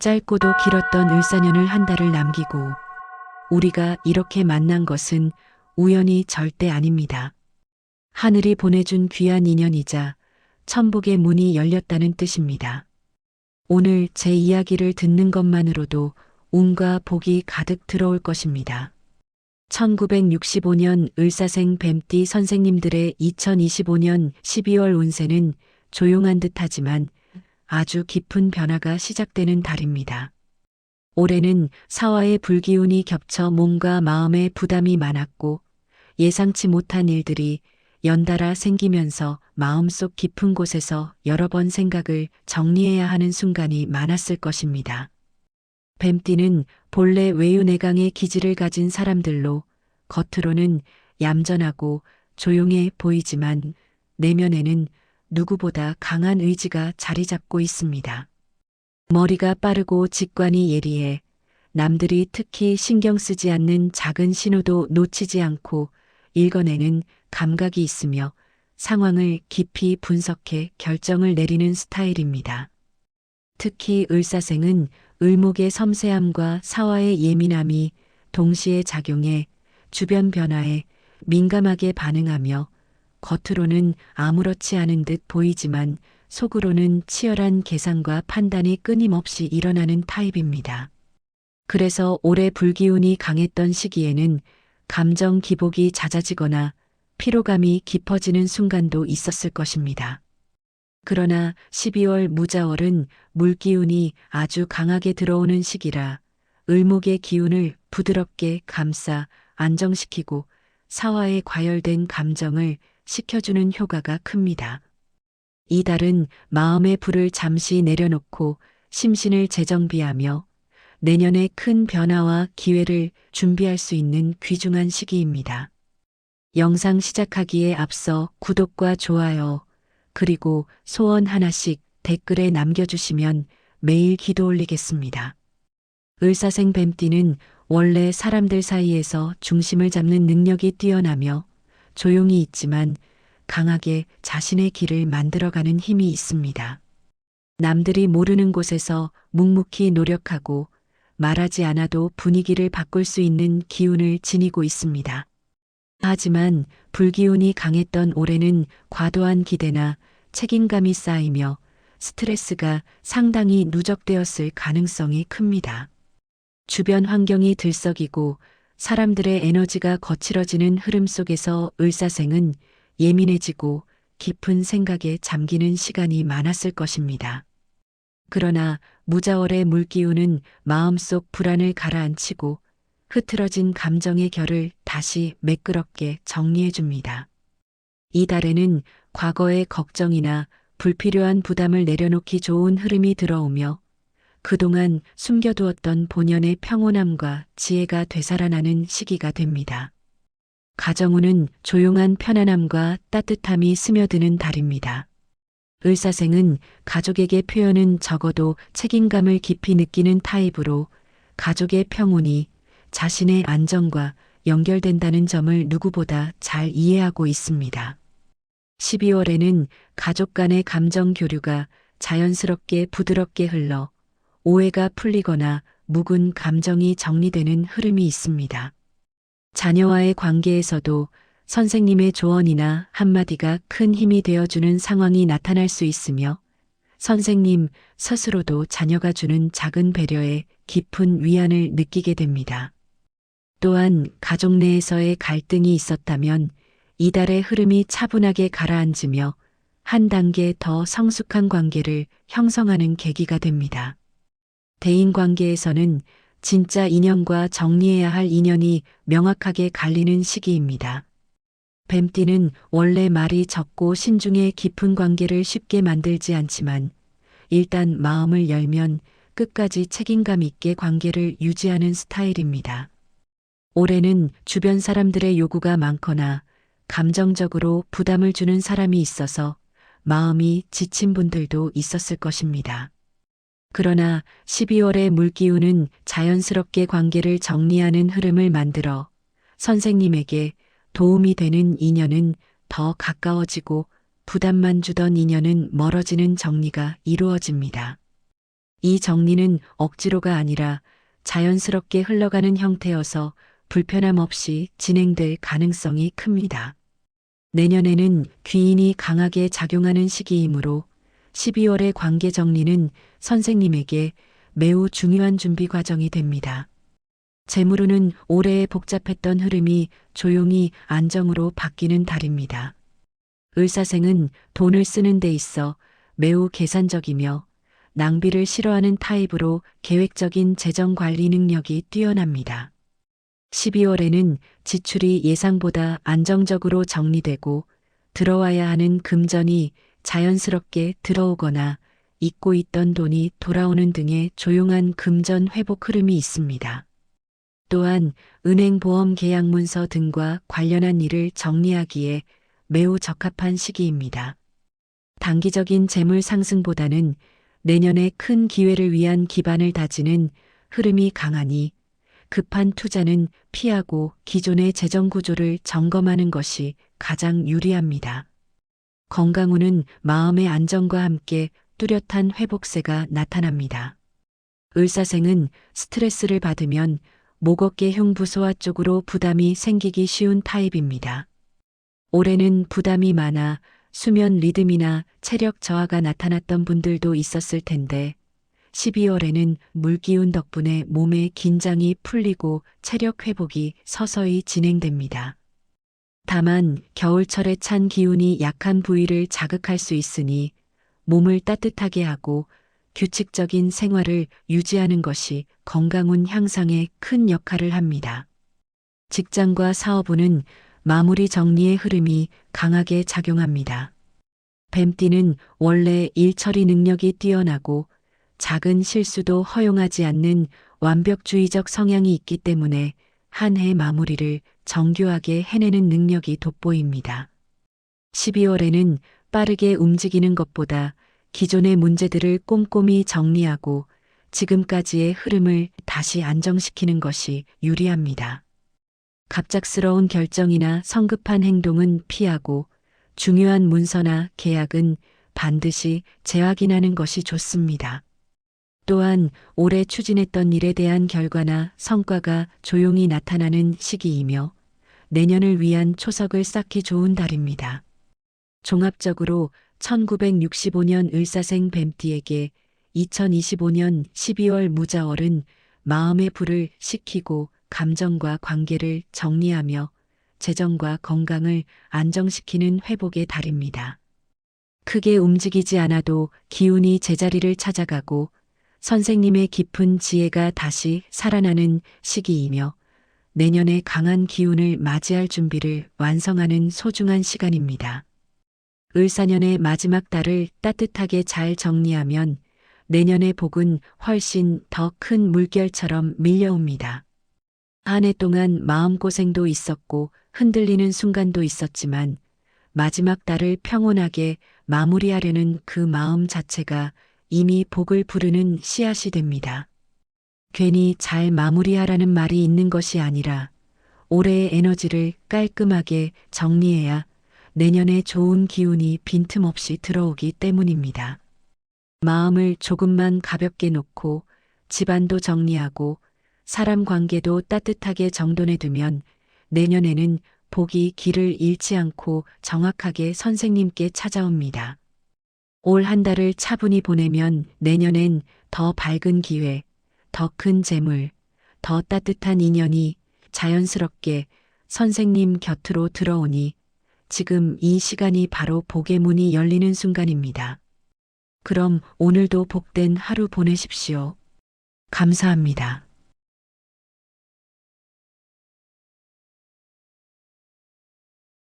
짧고도 길었던 을사년을 한 달을 남기고 우리가 이렇게 만난 것은 우연이 절대 아닙니다. 하늘이 보내준 귀한 인연이자 천복의 문이 열렸다는 뜻입니다. 오늘 제 이야기를 듣는 것만으로도 운과 복이 가득 들어올 것입니다. 1965년 을사생 뱀띠 선생님들의 2025년 12월 운세는 조용한 듯 하지만 아주 깊은 변화가 시작되는 달입니다. 올해는 사화의 불기운이 겹쳐 몸과 마음에 부담이 많았고 예상치 못한 일들이 연달아 생기면서 마음속 깊은 곳에서 여러 번 생각을 정리해야 하는 순간이 많았을 것입니다. 뱀띠는 본래 외유내강의 기질을 가진 사람들로 겉으로는 얌전하고 조용해 보이지만 내면에는 누구보다 강한 의지가 자리 잡고 있습니다. 머리가 빠르고 직관이 예리해 남들이 특히 신경 쓰지 않는 작은 신호도 놓치지 않고 읽어내는 감각이 있으며 상황을 깊이 분석해 결정을 내리는 스타일입니다. 특히 을사생은 을목의 섬세함과 사화의 예민함이 동시에 작용해 주변 변화에 민감하게 반응하며 겉으로는 아무렇지 않은 듯 보이지만 속으로는 치열한 계산과 판단이 끊임없이 일어나는 타입입니다. 그래서 올해 불기운이 강했던 시기에는 감정 기복이 잦아지거나 피로감이 깊어지는 순간도 있었을 것입니다. 그러나 12월 무자월은 물기운이 아주 강하게 들어오는 시기라 을목의 기운을 부드럽게 감싸 안정시키고 사화에 과열된 감정을 식혀주는 효과가 큽니다. 이 달은 마음의 불을 잠시 내려놓고 심신을 재정비하며 내년의 큰 변화와 기회를 준비할 수 있는 귀중한 시기입니다. 영상 시작하기에 앞서 구독과 좋아요, 그리고 소원 하나씩 댓글에 남겨주시면 매일 기도 올리겠습니다. 을사생 뱀띠는 원래 사람들 사이에서 중심을 잡는 능력이 뛰어나며 조용히 있지만 강하게 자신의 길을 만들어가는 힘이 있습니다. 남들이 모르는 곳에서 묵묵히 노력하고 말하지 않아도 분위기를 바꿀 수 있는 기운을 지니고 있습니다. 하지만 불기운이 강했던 올해는 과도한 기대나 책임감이 쌓이며 스트레스가 상당히 누적되었을 가능성이 큽니다. 주변 환경이 들썩이고 사람들의 에너지가 거칠어지는 흐름 속에서 을사생은 예민해지고 깊은 생각에 잠기는 시간이 많았을 것입니다. 그러나 무자월의 물기운은 마음속 불안을 가라앉히고 흐트러진 감정의 결을 다시 매끄럽게 정리해 줍니다. 이 달에는 과거의 걱정이나 불필요한 부담을 내려놓기 좋은 흐름이 들어오며 그동안 숨겨두었던 본연의 평온함과 지혜가 되살아나는 시기가 됩니다. 가정운은 조용한 편안함과 따뜻함이 스며드는 달입니다. 을사생은 가족에게 표현은 적어도 책임감을 깊이 느끼는 타입으로 가족의 평온이 자신의 안정과 연결된다는 점을 누구보다 잘 이해하고 있습니다. 12월에는 가족 간의 감정 교류가 자연스럽게 부드럽게 흘러 오해가 풀리거나 묵은 감정이 정리되는 흐름이 있습니다. 자녀와의 관계에서도 선생님의 조언이나 한마디가 큰 힘이 되어주는 상황이 나타날 수 있으며 선생님 스스로도 자녀가 주는 작은 배려에 깊은 위안을 느끼게 됩니다. 또한 가족 내에서의 갈등이 있었다면 이달의 흐름이 차분하게 가라앉으며 한 단계 더 성숙한 관계를 형성하는 계기가 됩니다. 대인 관계에서는 진짜 인연과 정리해야 할 인연이 명확하게 갈리는 시기입니다. 뱀띠는 원래 말이 적고 신중에 깊은 관계를 쉽게 만들지 않지만 일단 마음을 열면 끝까지 책임감 있게 관계를 유지하는 스타일입니다. 올해는 주변 사람들의 요구가 많거나 감정적으로 부담을 주는 사람이 있어서 마음이 지친 분들도 있었을 것입니다. 그러나 12월의 물기운은 자연스럽게 관계를 정리하는 흐름을 만들어 선생님에게 도움이 되는 인연은 더 가까워지고 부담만 주던 인연은 멀어지는 정리가 이루어집니다. 이 정리는 억지로가 아니라 자연스럽게 흘러가는 형태여서 불편함 없이 진행될 가능성이 큽니다. 내년에는 귀인이 강하게 작용하는 시기이므로 12월의 관계 정리는 선생님에게 매우 중요한 준비 과정이 됩니다. 재물운은 올해의 복잡했던 흐름이 조용히 안정으로 바뀌는 달입니다. 을사생은 돈을 쓰는 데 있어 매우 계산적이며 낭비를 싫어하는 타입으로 계획적인 재정 관리 능력이 뛰어납니다. 12월에는 지출이 예상보다 안정적으로 정리되고 들어와야 하는 금전이 자연스럽게 들어오거나 잊고 있던 돈이 돌아오는 등의 조용한 금전 회복 흐름이 있습니다. 또한 은행 보험 계약 문서 등과 관련한 일을 정리하기에 매우 적합한 시기입니다. 단기적인 재물 상승보다는 내년에 큰 기회를 위한 기반을 다지는 흐름이 강하니 급한 투자는 피하고 기존의 재정 구조를 점검하는 것이 가장 유리합니다. 건강운은 마음의 안정과 함께 뚜렷한 회복세가 나타납니다. 을사생은 스트레스를 받으면 목어깨 흉부소화 쪽으로 부담이 생기기 쉬운 타입입니다. 올해는 부담이 많아 수면 리듬이나 체력 저하가 나타났던 분들도 있었을 텐데 12월에는 물기운 덕분에 몸의 긴장이 풀리고 체력 회복이 서서히 진행됩니다. 다만 겨울철에 찬 기운이 약한 부위를 자극할 수 있으니 몸을 따뜻하게 하고 규칙적인 생활을 유지하는 것이 건강운 향상에 큰 역할을 합니다. 직장과 사업운은 마무리 정리의 흐름이 강하게 작용합니다. 뱀띠는 원래 일 처리 능력이 뛰어나고 작은 실수도 허용하지 않는 완벽주의적 성향이 있기 때문에 한 해 마무리를 정교하게 해내는 능력이 돋보입니다. 12월에는 빠르게 움직이는 것보다 기존의 문제들을 꼼꼼히 정리하고 지금까지의 흐름을 다시 안정시키는 것이 유리합니다. 갑작스러운 결정이나 성급한 행동은 피하고 중요한 문서나 계약은 반드시 재확인하는 것이 좋습니다. 또한 올해 추진했던 일에 대한 결과나 성과가 조용히 나타나는 시기이며 내년을 위한 초석을 쌓기 좋은 달입니다. 종합적으로 1965년 을사생 뱀띠에게 2025년 12월 무자월은 마음의 불을 식히고 감정과 관계를 정리하며 재정과 건강을 안정시키는 회복의 달입니다. 크게 움직이지 않아도 기운이 제자리를 찾아가고 선생님의 깊은 지혜가 다시 살아나는 시기이며 내년에 강한 기운을 맞이할 준비를 완성하는 소중한 시간입니다. 을사년의 마지막 달을 따뜻하게 잘 정리하면 내년의 복은 훨씬 더 큰 물결처럼 밀려옵니다. 한 해 동안 마음고생도 있었고 흔들리는 순간도 있었지만 마지막 달을 평온하게 마무리하려는 그 마음 자체가 이미 복을 부르는 씨앗이 됩니다. 괜히 잘 마무리하라는 말이 있는 것이 아니라 올해의 에너지를 깔끔하게 정리해야 내년에 좋은 기운이 빈틈없이 들어오기 때문입니다. 마음을 조금만 가볍게 놓고 집안도 정리하고 사람 관계도 따뜻하게 정돈해 두면 내년에는 복이 길을 잃지 않고 정확하게 선생님께 찾아옵니다. 올 한 달을 차분히 보내면 내년엔 더 밝은 기회, 더 큰 재물, 더 따뜻한 인연이 자연스럽게 선생님 곁으로 들어오니 지금 이 시간이 바로 복의 문이 열리는 순간입니다. 그럼 오늘도 복된 하루 보내십시오. 감사합니다.